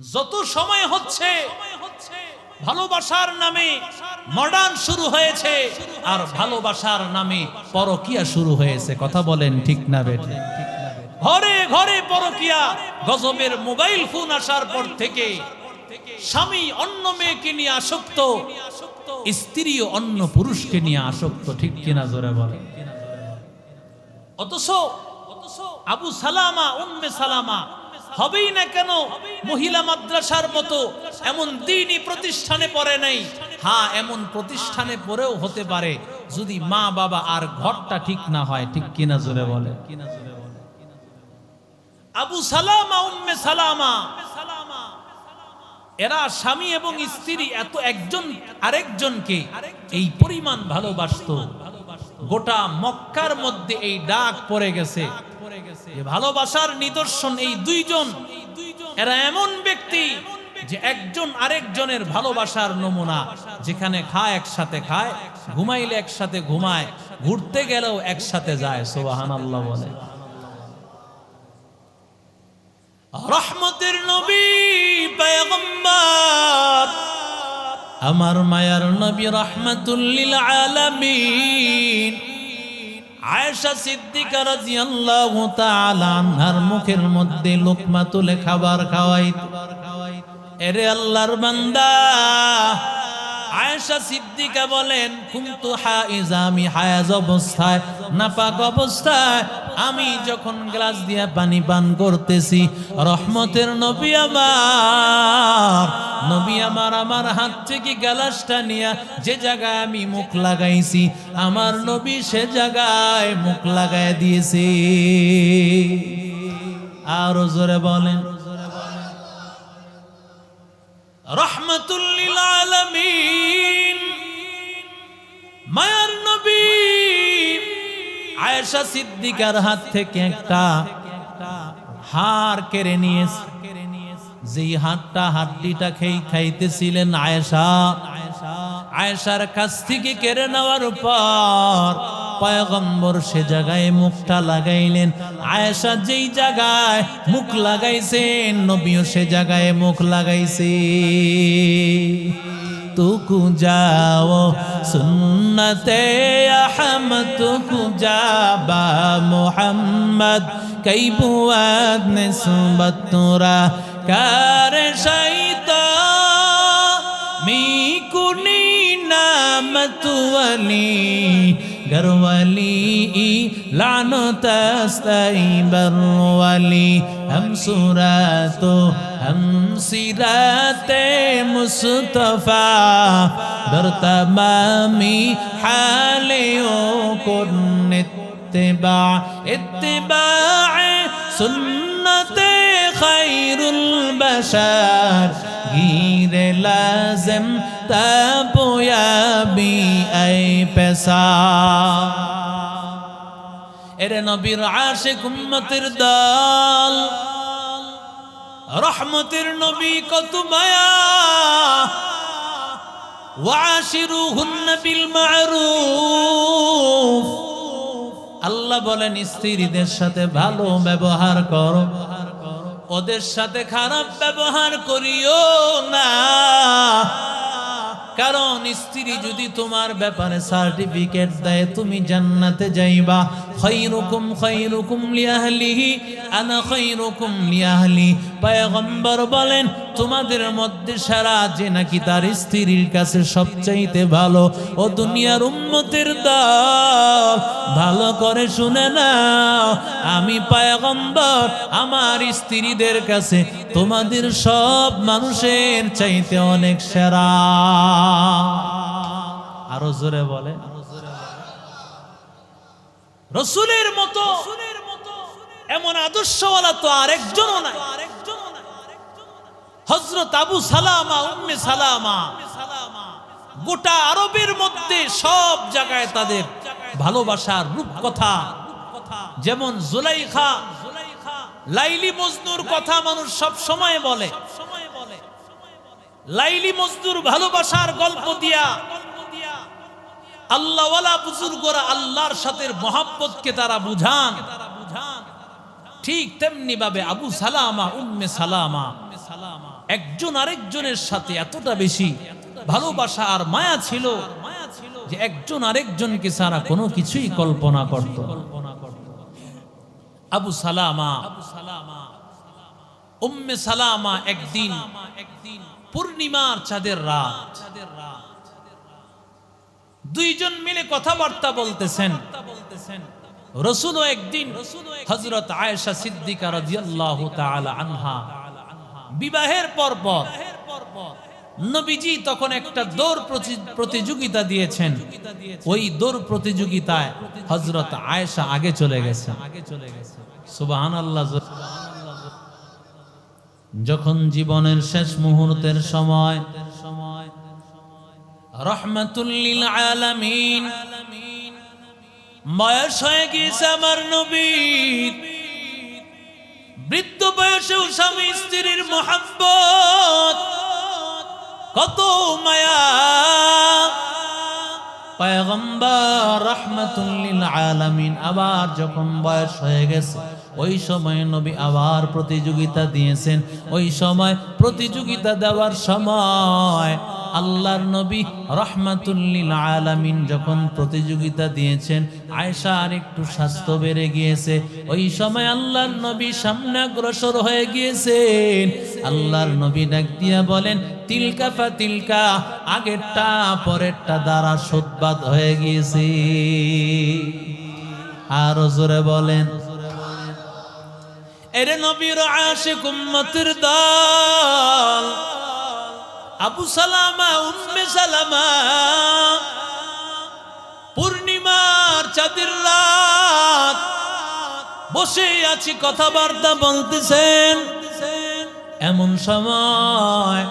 যত সময় হচ্ছে, ভালোবাসার নামে মডার্ন শুরু হয়েছে আর ভালোবাসার নামে পরকিয়া শুরু হয়েছে। কথা বলেন ঠিক না বেঠে? ঘরে ঘরে পরকিয়া, গজবের মোবাইল ফোন আসার পর থেকে স্বামী অন্য মেয়েকে নিয়ে আসক্ত স্ত্রীও অন্য পুরুষকে নিয়ে আসক্ত, ঠিক কিনা জোরে বলে অথচ আবু সালামা, উম্মে সালামা হবেই না কেন? মহিলা মাদ্রাসার মতো এমন দিনই প্রতিষ্ঠানে পড়ে নাই। হ্যাঁ এমন প্রতিষ্ঠানে পড়েও হতে পারে যদি মা বাবা আর ঘরটা ঠিক না হয়। ঠিক কিনা জোরে বলে। আবু সালামা, উম্মে সালামা। এরা স্বামী এবং স্ত্রী এত একজন আরেকজনকে এই পরিমাণ ভালোবাসতো। গোটা মক্কার মধ্যে এই ডাক পড়ে গেছে। ভালোবাসার নিদর্শন এই দুইজন, এরা এমন ব্যক্তি যে একজন আরেকজনের ভালোবাসার নমুনা, যেখানে খায় একসাথে খায়, ঘুমাইলে একসাথে ঘুমায়, ঘুরতে গেলেও একসাথে যায় সোবাহান আল্লাহ বলে রহমতের নবী, পয়গম্বর আমার মায়ার নবী রহমতুল্লিল আলামিন। আয়েশা সিদ্দিকা রাদিয়াল্লাহু তাআলা আনহার মুখের মধ্যে লোকমা তুলে খাবার খাওয়াইত। এরে আল্লাহর বান্দা, আয়েশা সিদ্দিকা বলেন, কুন্তু হাইজা আমি হায়াজ অবস্থায়, নাপাক অবস্থায় আমি যখন গ্লাস দিয়ে পানি পান করতেছি, রহমতের নবী আমার নবী আমার আমার হাত থেকে গ্লাসটা নিয়ে যে জায়গায় আমি মুখ লাগাইছি, আমার নবী সে জায়গায় মুখ লাগাই দিয়েছে। আরও জোরে বলেন। রহমতুল্লিল আলামিন, মায়ার নবী। আয়েশা সিদ্দিকার হাত থেকে একটা হার কেড়ে নিয়েছে যেই হাতটা হাড্ডিটা খেই খাইতেছিলেন আয়েশা। আয়েশার কাছ থেকে কেড়ে নেওয়ার পর পয়গম্বর সে জায়গায় মুখটা লাগাইলেন। আয়েশা যেই জায়গায় মুখ লাগাইছেন, নবীও সে জায়গায় মুখ লাগাইছে। তুকু যাও সুন্নতে আহম তুকু যাবা মোহাম্মদ। কই বুয়াদ मी তোরা কার শাইতা گر والی لعنت است بر والی ہم سوراتو و ہم سیرت مصطفیٰ بر تمامی حالیوں کو اتباع اتباع سنت خیر البشر گیر لازم তুয়াবি এই পেশা। এরে নবীর আসে কুম্মতির দল, রহমতির নবী কত মায়া। আল্লাহ বলেন, স্ত্রীদের সাথে ভালো ব্যবহার কর। ওদের সাথে খারাপ ব্যবহার করিও না। কারণ স্ত্রী যদি তোমার ব্যাপারে সার্টিফিকেট দেয়, তুমি জান্নাতে যাইবা। খৈরুকুম খৈরুকুম লিয়াহলিহি আনা খৈরুকুম লিয়াহলি পয়গম্বর বলেন তোমাদের মধ্যে সারা যে নাকি তার স্ত্রীর কাছে সবচাইতে ভালো, ও দুনিয়ার উম্মতের দল, ভালো করে শুনে নাও, আমি পয়গম্বর, আমার স্ত্রীদের কাছে তোমাদের সব মানুষের চাইতে অনেক সেরা। আরও জোরে বলে। রসুলের মতো, এমন আদর্শওয়ালা তো আরেকজনও নাই। হজরত আবু সালামা, উম্মে সালামা, গোটা আরবের মধ্যে সব জায়গায় তাদের ভালোবাসার রূপকথা। যেমন জুলাইখা, লাইলি মজনুর কথা মানুষ সব সময় বলে। লাইলি মজনুর ভালোবাসার গল্প দিয়া আল্লাহওয়ালা বুজুর্গরা আল্লাহর সাথে মহাব্বতকে তারা বুঝান। ঠিক তেমনি ভাবে আবু সালামা, উম্মে সালামা। একজন আরেকজনের সাথে এতটা বেশি ভালোবাসা আর মায়া ছিল যে একজন আরেকজনকে সারা কোনো কিছুই কল্পনা করত আবু সালামা, উম্মে সালামা একদিন পূর্ণিমার চাঁদের রাত, দুইজন মিলে কথাবার্তা বলতেছেন। রসুলও একদিন হজরত আয়েশা সিদ্দিকা রাদিয়াল্লাহু তাআলা আনহা বিবাহের পর পর নবীজি তখন একটা দৌড় প্রতিযোগিতা দিয়েছেন। ওই দৌড় প্রতিযোগিতায় হজরত আয়েশা আগে চলে গেছে। সুবহানাল্লাহ, যখন জীবনের শেষ মুহূর্তের সময় রহমাতুল্লিল বয়স হয়ে গিয়েছে আমার নবীর। বৃদ্ধ বয়সেও স্বামী স্ত্রীর মোহাব্বত। কত মায়া। পয়গম্বর রহমতুল্লিল আলামিন আবার যখন বয়স হয়ে গেছে ওই সময় নবী আবার প্রতিযোগিতা দিয়েছেন। ওই সময় প্রতিযোগিতা দেওয়ার সময় আল্লাহর নবী রহমাতুল্লিল আলামিন যখন প্রতিযোগিতা দিয়েছেন আয়সা আর একটু স্বাস্থ্য বেড়ে গিয়েছে। ওই সময় আল্লাহর নবী সামনে অগ্রসর হয়ে গিয়েছেন। আল্লাহর নবী ডাক দিয়া বলেন, তিলকা ফা তিলকা, আগেরটা পরেরটা দ্বারা সোদবাদ হয়ে গিয়েছে। আরও জোরে বলেন এরে নবীর আশিক উম্মতের দল। আবু সালামা, উম্মে সালামা। পূর্ণিমার চাঁদের রাত। বসে আছি, কথাবার্তা বলতেছেন। এমন সময়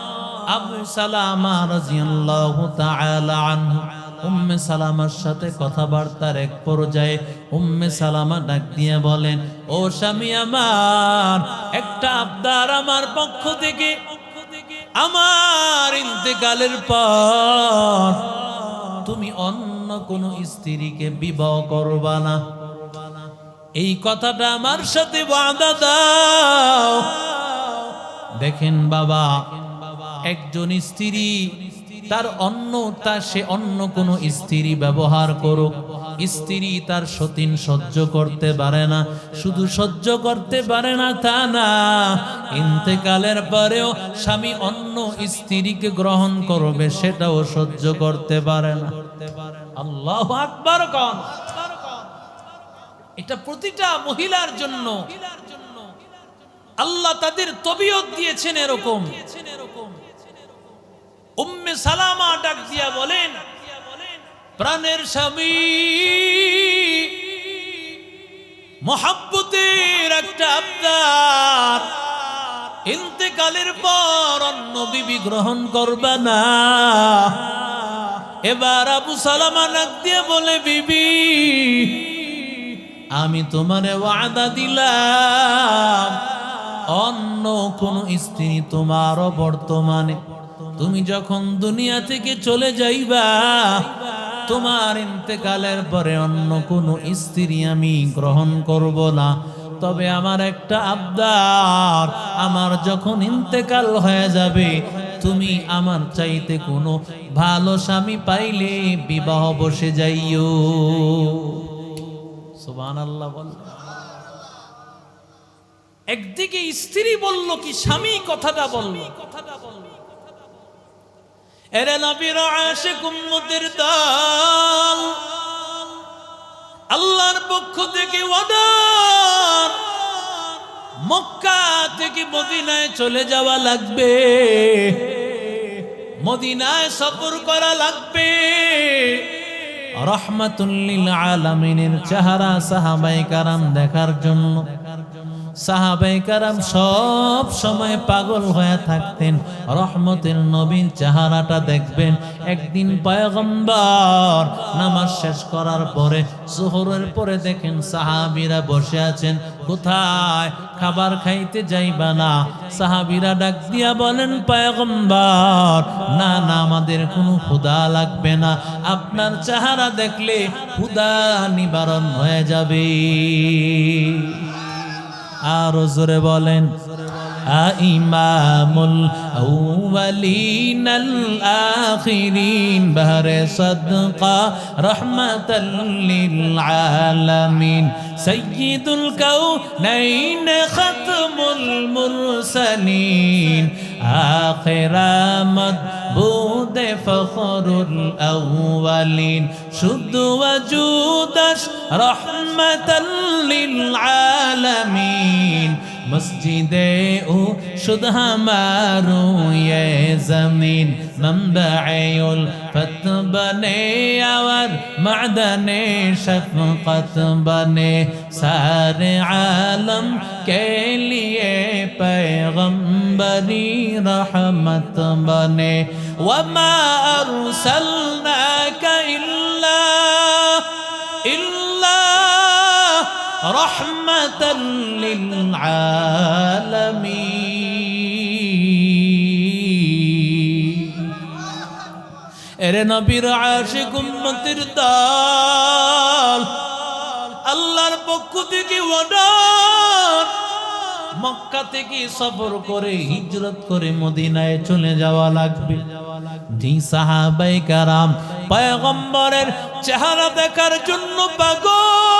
আবু সালামা রাদিয়াল্লাহু তাআলা আনহু উম্মে সালামার সাথে কথাবার্তার এক পর্যায়ে উম্মে সালামা ডাক দিয়ে বলেন, ও স্বামী আমার, একটা আবদার আমার পক্ষ থেকে, আমার ইন্তেকালের পর তুমি অন্য কোন স্ত্রীকে বিবাহ করবা না। এই কথাটা আমার সাথে বাঁধা দাও। দেখেন বাবা, একজন স্ত্রী তার অন্য তার সে অন্য কোনো স্ত্রী ব্যবহার করুক। স্ত্রী তার সতীন সহ্য করতে পারে না। শুধু সহ্য করতে পারে না তা না, ইন্তেকালের পরেও স্বামী অন্য স্ত্রীকে গ্রহণ করবে, সেটাও সহ্য করতে পারে না। আল্লাহ আকবার কন। এটা প্রতিটা মহিলার জন্য। আল্লাহ তাদের তবিয়ত দিয়েছেন এরকম। উম্মে সালামা ডাক দিয়া বলেন, প্রাণের স্বামী, মহাব্বতের একটা আবদার। ইন্তেকালের পর অন্য বিবি গ্রহণ করবে না। এবার আবু সালামা ডাক দিয়ে বলে, বিবি, আমি তোমারে ওয়াদা দিলাম। অন্য কোন স্ত্রী তোমারও বর্তমানে তুমি যখন দুনিয়া থেকে চলে যাইবা, তোমার ইন্তেকালের পরে অন্য কোন স্ত্রী আমি গ্রহণ করব না। তবে আমার একটা আবদার, আমার যখন ইন্তেকাল হয়ে যাবে, তুমি আমার চাইতে কোনো ভালো স্বামী পাইলে বিবাহ বসে যাইও। সুবান আল্লাহ বল। একদিকে স্ত্রী বলল কি, স্বামী কথাটা বলল কথাটা বলল। এরে নবীর দল। আল্লাহর পক্ষ থেকে ওয়াদার মক্কা থেকে মদিনায় চলে যাওয়া লাগবে। মদিনায় সফর করা লাগবে। রহমাতুল্লিল আলামিনের চেহারা সাহাবাই কারাম দেখার জন্য। সাহাবাই কারাম সব সময় পাগল হয়ে থাকতেন। রহমতের নবীন চেহারাটা দেখবেন, একদিন পয়গম্বর নামাজ শেষ করার পরে শহরের পরে দেখেন সাহাবিরা বসে আছেন, কোথায়? খাবার খাইতে যাইবা না। সাহাবিরা ডাক দিয়া বলেন, পয়গম্বর, না না, আমাদের কোনো ক্ষুদা লাগবে না। আপনার চেহারা দেখলে ক্ষুদা নিবারণ হয়ে যাবে। আর জোরে বলেন ইমামুল আউয়ালিন আল আখিরিন, বাহরে সদকা রহমাতাল লিল আলামিন, সাইয়্যিদুল কাউনাইন খতমুল মুরসালিন, আখিরামত বুদে ফখরুল আউয়ালিন, শুদ্ধ ওয়াজুদাস রহমত للعالمين. مسجد أو شد ہمارو یہ زمین منبع الفت بنے اور معدن شفقت بنے سار عالم کے لیے پیغمبری رحمت بنے وما أرسلناك الا إلا رحمة للعالمين এরে নবীর আশিক উম্মতির দল আল্লাহর পক্ষ থেকে অর্ডার মক্কা থেকে সফর করে হিজরত করে মদিনায় চলে যাওয়া লাগবে জি সাহাবাই কারাম পয়গম্বরের চেহারা দেখার জন্য পাগল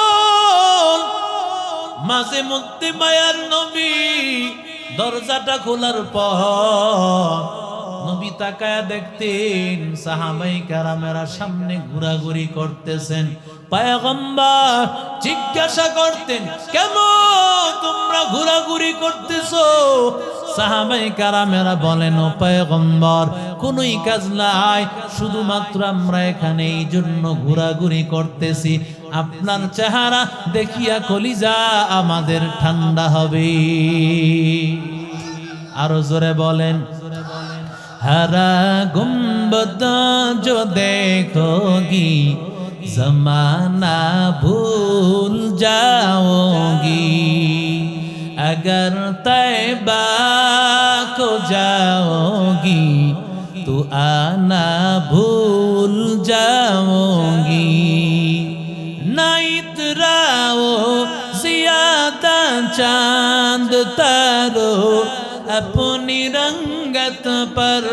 মাঝে মধ্যে মায়ার নবী দরজাটা খোলার পর নবী তাকায়া দেখতেন, সাহাবাই কারামেরা সামনে ঘোরাঘুরি করতেছেন। পায়গম্বর জিজ্ঞাসা করতেন কেন তোমরা ঘোরাঘুরি করতেছো? সাহাবাই কারামেরা বলেন, ও পায়গম্বর, কোনোই কাজ নাই, শুধুমাত্র আমরা এখানে এই জন্য ঘোরাঘুরি করতেছি। আপনার চেহারা দেখিয়া কলিজা আমাদের ঠান্ডা হবে। আরও জোরে বলেন हरा गुंबद जो देखोगी, जमाना भूल जाओगी। अगर तैबा को जाओगी तो आना भूल जाओगी। ना इतराओ ज़्यादा चाँद तारो, अपनी रंगत पर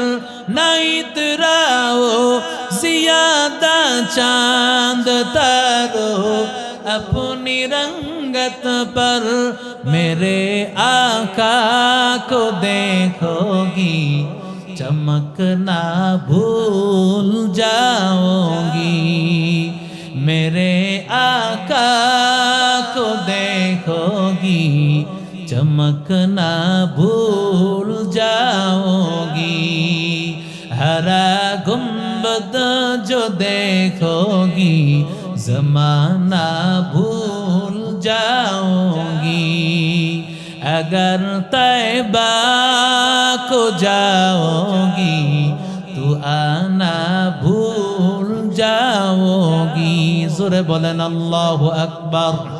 न इतराओ ज़्यादा चाँद तारो अपनी रंगत पर मेरे आका को देखोगी, चमकना भूल जाओगी। मेरे आका को देखोगी, चमकना भूल गुम्बद जो देखोगी जमाना भूल जाओगी अगर तैबा को जाओगी तो आना भूल जाओगी जोरे बोलेन अल्लाह अकबर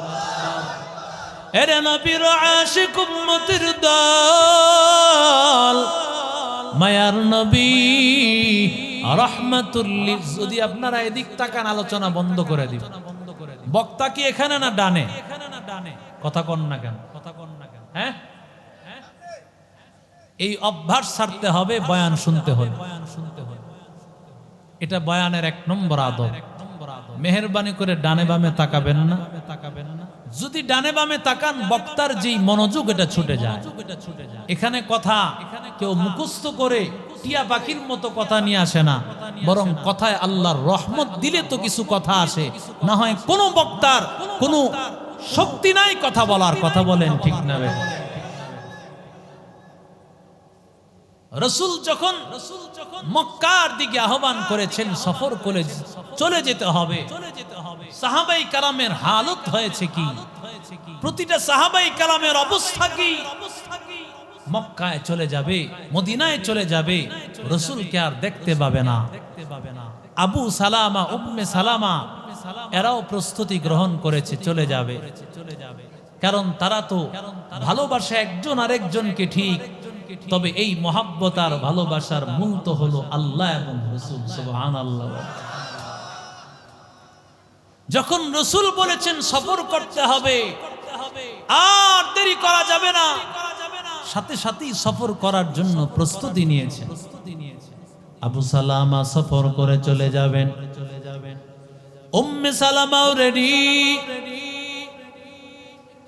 এরে নবীর আশিক উম্মতির দল মায়ার নবী যদি আপনারা এদিক তাকান, আলোচনা বন্ধ করে দিবেন বক্তা কি এখানে না ডানে? কথা কন না কেন? কথা কন না কেন হ্যাঁ? এই অভ্যাস ছাড়তে হবে, বয়ান শুনতে হবে বয়ান শুনতে এটা বয়ানের এক নম্বর আদব। মেহরবানি করে ডানে বামে তাকাবেন না তাকাবেন না। যদি ডানে বামে তাকান, বক্তার যেই মনোযোগ, এটা ছুটে যায়। এখানে কথা কেউ মুখস্থ করে টিয়া পাখির মতো কথা নিয়ে আসে না। বরং কথায় আল্লাহর রহমত দিলে তো কিছু কথা আসে। না হয় কোনো বক্তার কোনো শক্তি নাই কথা বলার কথা বলেন ঠিক না রসুল যখন মক্কার দিকে আহ্বান করেছেন, সফর করে চলে যেতে হবে। সাহাবাই কালামের হালত হয়েছে কি? প্রতিটা সাহাবাই কালামের অবস্থা কি? মক্কায় চলে যাবে, মদিনায় চলে যাবে রসুলকে আর দেখতে পাবে না। আবু সালামা, উম্মে সালামা, এরাও প্রস্তুতি গ্রহণ করেছে, চলে যাবে। কারণ তারা তো ভালোবাসা একজন আরেকজনকে ঠিক, তবে এই মহাব্বত আর ভালোবাসার মূল তো হলো আল্লাহ এবং রসুল আল্লাহ যখন রসুল বলেছেন সফর করতে হবে, আর দেরি করা যাবে না। সাথে সাথেই সফর করার জন্য প্রস্তুতি নিয়েছেন। আবু সালামা সফর করে চলে যাবেন। রেডি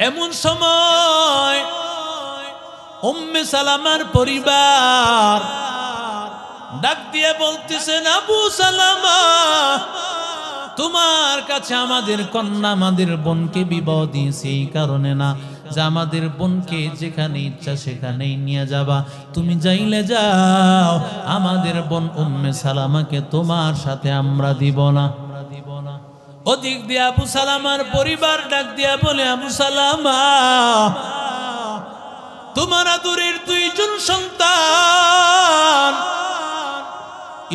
এমন সময় উম্মে সালামার পরিবার ডাক দিয়ে বলতেছেন, আবু সালামা, তোমার কাছে আমাদের কন্যা, আমাদের বোনকে বিবাহ দিয়েছে, এই কারণে না আমাদের বোনকে যেখানে ইচ্ছা সেখানেই নিয়ে যাবা। তুমি যাইলে যাও, আমাদের বোন উম্মে সালামাকে তোমার সাথে আমরা দিব না। ওদিক দিয়ে আবু সালামার পরিবার ডাক দিয়া বলে, আবু সালামা, তোমার আদুরের দুইজন সন্তান।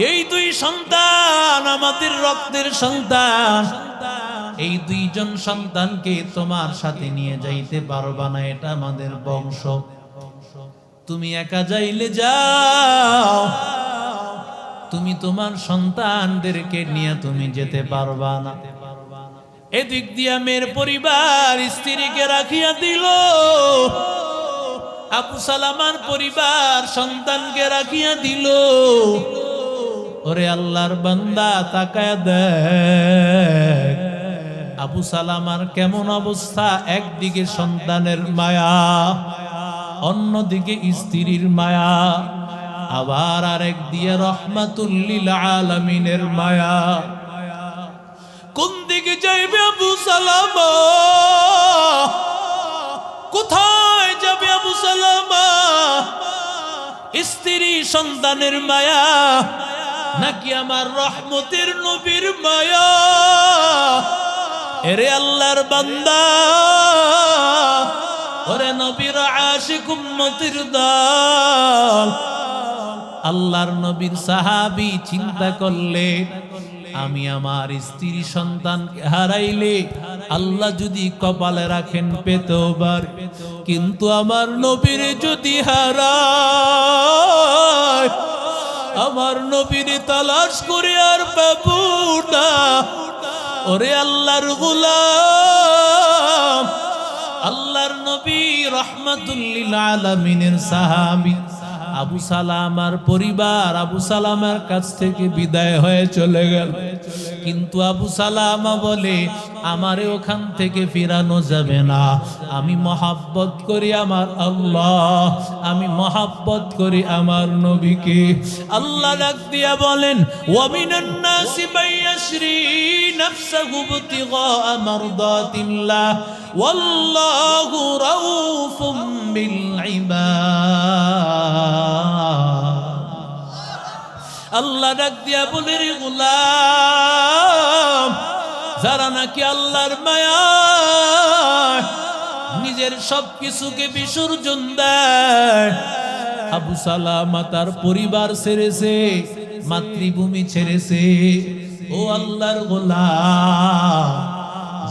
এই দুই সন্তান আমাদের রক্তের সন্তান। এই দুইজন সন্তানকে তোমার সাথে নিয়ে যাইতে পারবা না, এটা আমাদের বংশ। তুমি একা যাইলে যাও, তুমি তোমার সন্তানদেরকে নিয়ে তুমি যেতে পারবা না। এদিক দিয়া মেয়ের পরিবার স্ত্রীকে রাখিয়া দিল, আবু সালামার পরিবার সন্তানকে রাখিয়া দিল। ওরে আল্লাহর বান্দা তাকায় দেখ। আবু সালামার কেমন অবস্থা? একদিকে সন্তানের মায়া, অন্যদিকে স্ত্রীর মায়া, আবার আরেক দিয়ে রহমাতুল্লিল আলমিনের মায়া। কোন দিকে যাইবে আবু সালামা? কোথায় যাবে আবু সালামা? স্ত্রী সন্তানের মায়া, নাকি আমার রহমতের নবীর মায়া? এরে আল্লাহর বান্দা, ওরে নবীর আশিক উম্মতির দল। আল্লাহর নবীর সাহাবি চিন্তা করলে, আমি আমার স্ত্রী সন্তানকে হারাইলে আল্লাহ যদি কপালে রাখেন পেতেও পারে কিন্তু আমার নবীর যদি হারায়, আমার নবীর তালাশ করে আর পাবো না ওরে আল্লাহর গুলাম, আল্লাহর নবী রহমাতুল্লিল সাহাবি। আবু সালামার পরিবার, আবু সালামার কাছ থেকে বিদায় হয়ে চলে গেল। কিন্তু আবু সালামা বলে, আমারে ওখান থেকে ফিরানো যাবে না। আমি মহাব্বত করি আমার আল্লাহ। আমি মহাব্বত করি আমার নবীকে। আল্লাহ ডাক দিয়া বলেন, ওয়ামিনান নাসি ইবাদ। আল্লাহ ডাক দিয়া বলে রে গুলাম, যারা নাকি আল্লাহর মায়া নিজের সব কিছুকে বিসর্জন দেয়, আবু সালামা তার পরিবার ছেড়েছে, মাতৃভূমি ছেড়েছে। ও আল্লাহর গোলাম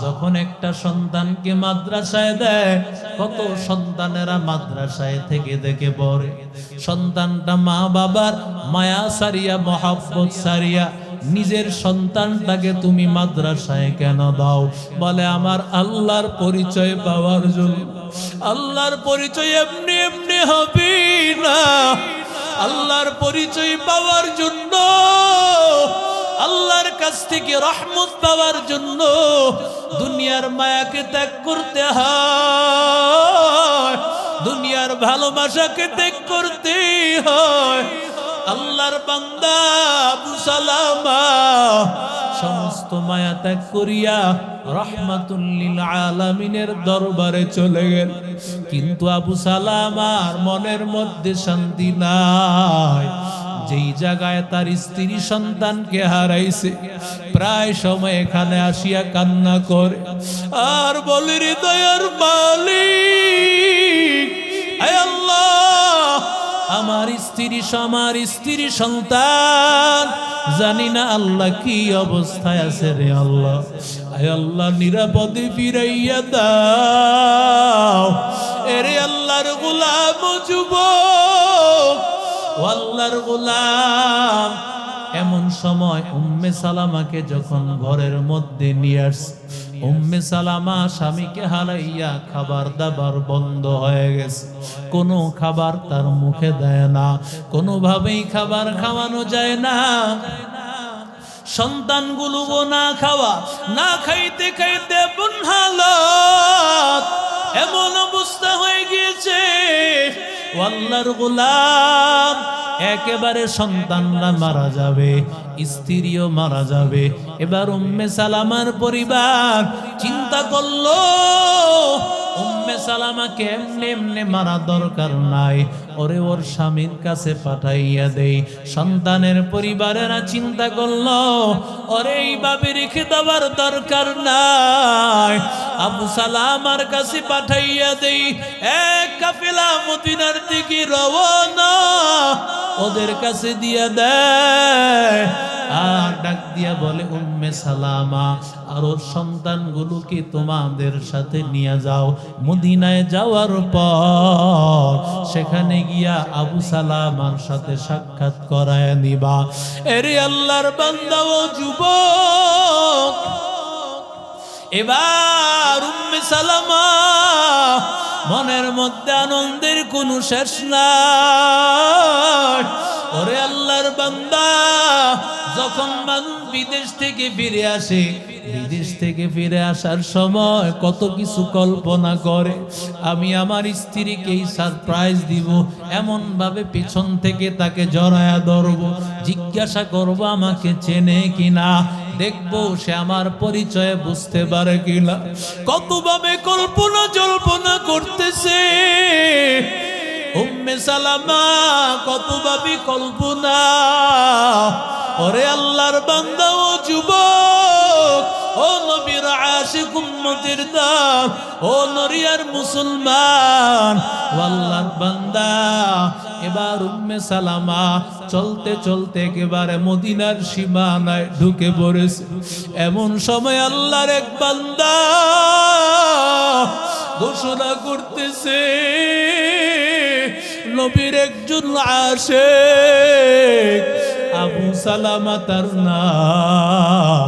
যখন একটা সন্তানকে মাদ্রাসায় দেয়, কত সন্তানেরা মাদ্রাসায় থেকে দেখে পড়ে। সন্তানটা মা বাবার মায়া সারিয়া, মহাব্বত সারিয়া, নিজের সন্তানটাকে তুমি মাদ্রাসায় কেন দাও? বলে, আমার আল্লাহর পরিচয় পাওয়ার জন্য। আল্লাহর পরিচয় এমনি এমনি হবে না। আল্লাহর পরিচয় পাওয়ার জন্য আল্লাহর কাছ থেকে রহমত পাওয়ার জন্য দুনিয়ার মায়াকে ত্যাগ করতে হয়। দুনিয়ার ভালোবাসাকে ত্যাগ করতে হয়। আল্লাহর বান্দা সালামা সমস্ত মায়া ত্যাগ করিয়া রহমাতুল্লিল আলামিনের দরবারে চলে গেল। কিন্তু আবু সালামার মনের মধ্যে শান্তি নাই। যেই জায়গায় তার স্ত্রী সন্তানকে হারাইছে, প্রায় সময় এখানে আসিয়া কান্না করে। আর বলে, হৃদয়ের আয় আল্লাহ, আমার স্ত্রী আমার স্ত্রী সন্তান, জানি না আল্লাহ কি অবস্থায় আছে রে আল্লাহ। আয় আল্লাহ, নিরাপদে ফিরাইয়া দাও। এরে আল্লাহর গোলাম যুবক আল্লাহর গোলাম, এমন সময় উম্মে সালামাকে যখন ঘরের মধ্যে নিয়ে আস, উম্মে সালামা স্বামীকে হারাইয়া খাবার দাবার বন্ধ হয়ে গেছে। কোনো খাবার তার মুখে দেয় না, কোনোভাবেই খাবার খাওয়ানো যায় না। সন্তান সন্তানগুলো না খাওয়া, না খাইতে খাইতে হালত এমন অবস্থা হয়ে গিয়েছে ও আল্লাহর গোলাম, একেবারে সন্তানরা মারা যাবে, স্ত্রীও মারা যাবে। এবার উম্মে সালামার পরিবার চিন্তা করল, উম্মে সালামাকে এমনি এমনি মারা দরকার নাই। ওরে ওর স্বামীর কাছে পাঠাইয়া দেই। সন্তানের পরিবারেরা চিন্তা করল, ওরে এইভাবে রেখে দেওয়ার দরকার নাই। আবু সালামার কাছে পাঠাইয়া দেই। এক কাফেলা মদিনার দিকে রওনা, ওদের কাছে দিয়া দেয়। আর ডাক দিয়া বলে, উম্মে সালামা, আর ওর সন্তানগুলোকে তোমাদের সাথে নিয়ে যাও। মদিনায় যাওয়ার পর সেখানে গিয়া আবু সালামার সাথে সাক্ষাৎ করায় নিবা। এরে আল্লাহর বান্দা ও যুবক এবার উম্মে সালামা মনের মধ্যে আনন্দের কোনো শেষ নাই। ওরে আল্লাহর বান্দা, যখন মানুষ বিদেশ থেকে ফিরে আসে, বিদেশ থেকে ফিরে আসার সময় কত কিছু কল্পনা করে, আমি আমার স্ত্রীকেই সারপ্রাইজ দিব এমন ভাবে পিছন থেকে তাকে জড়ায়া ধরবো, জিজ্ঞাসা করব আমাকে চেনে কিনা। দেখব সে আমার পরিচয় বুঝতে পারে কিনা। কতভাবে কল্পনা জল্পনা করতেছে। উম্মে সালামা কতভাবে কল্পনা। ওরে আল্লাহর বান্দা ও যুবক ও নবীর আশিক উম্মতির দাম, ও নরিয়ার মুসলমান আল্লাহর বান্দা, এবার উম্মে সালামা চলতে চলতে একেবারে মদিনার সীমানায় ঢুকে পড়েছে। এমন সময় আল্লাহর এক বান্দা ঘোষণা করতেছে, নবীর একজন আসে আবু সালামা তার নাম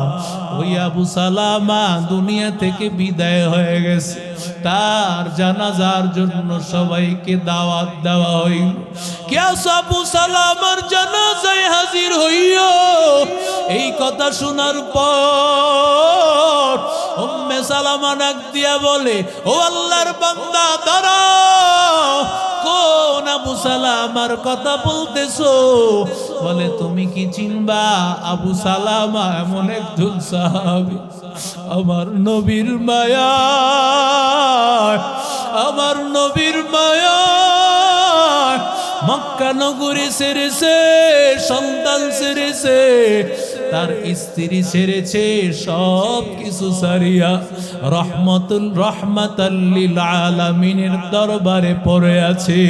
ওই আবু সালামা দুনিয়া থেকে বিদায় হয়ে গেছে। তার জানাজার জন্য সবাইকে দাওয়াত দেওয়া হইল। কে আবু সালামার জানাজায় হাজির হইও। এই কথা শোনার পর উম্মে সালামা ডাক দিয়া বলে, ও আল্লাহর বান্দা, দাঁড়াও। কোন আবু সালামার কথা বলতেছো? বলে, তুমি কি চিনবা? আবু সালামা এমন একজন সাহাবি। আমার নবীর মায়া আমার নবীর মায়া মক্কা নগরী সেরেছে, সন্তান সেরেছে তার স্ত্রী ছেড়েছে সব কিছু সারিয়া রহমতুল রহমাতাল্লিল আলামিনের দরবারে পড়ে আছে।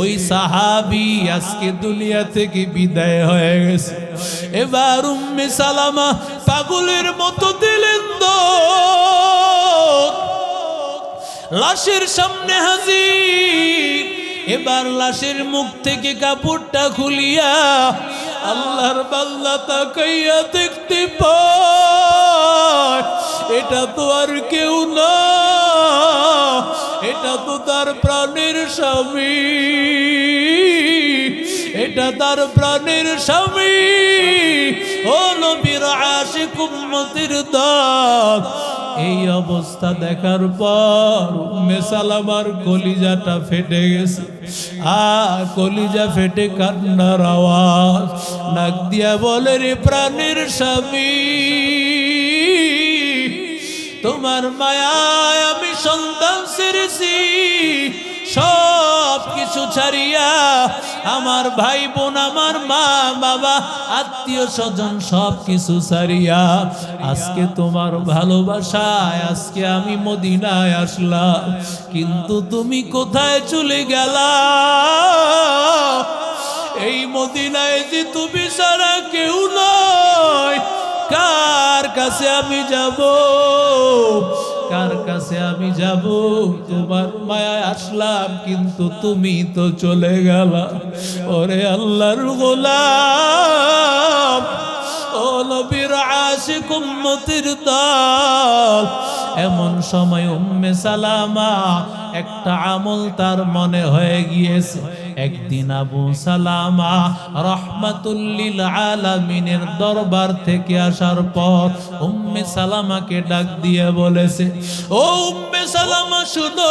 ওই সাহাবি আজকে দুনিয়া থেকে বিদায় হয়ে গেছে। এবার উম্মে সালামা পাগলের মতো দিলেন। লাশের সামনে হাজির। এবার লাশের মুখ থেকে কাপড়টা খুলিয়া আল্লাহর বাল্লা তাকাইয়া দেখতে পায়, এটা তো আর কেউ না, এটা তো তার প্রাণের স্বামী, এটা তার প্রাণের স্বামী, ও নবীর আশিক উম্মতির দাঁত। এই অবস্থা দেখার পর মেসালামার কলিজাটা ফেটে গেছে। আর কলিজা ফেটে কান্নার আওয়াজ। নাক দিয়া বলে, রে প্রাণের স্বামী, তোমার মায়ায় আমি সন্তান সেরেছি। সব কিছু ছাড়িয়া আমার ভাই বোন, আমার মা, বাবা, আত্মীয় স্বজন সব কিছু ছাড়িয়া আজকে তোমার ভালোবাসায়, আজকে আমি মদিনায় আসলাম। কিন্তু তুমি কোথায় চলে গেলা? এই মদিনায় যে তুমি সারা কেউ নয়। কার কাছে আমি যাব? কার কাছে আমি যাব? তোমার মায়ায় আসলাম, কিন্তু তুমি তো চলে গেলা। ওরে আল্লাহর গোলাম, ও নবীর আশিক উম্মতির দল, এমন সময় উম্মে সালামা একটা আমল তার মনে হয়ে গিয়েছে। একদিন আবু সালামা রহমাতুল্লিল আলামিনের দরবার থেকে আসার পর উম্মে সালামাকে ডাক দিয়ে বলেছে, ও উম্মে সালামা, শুনো।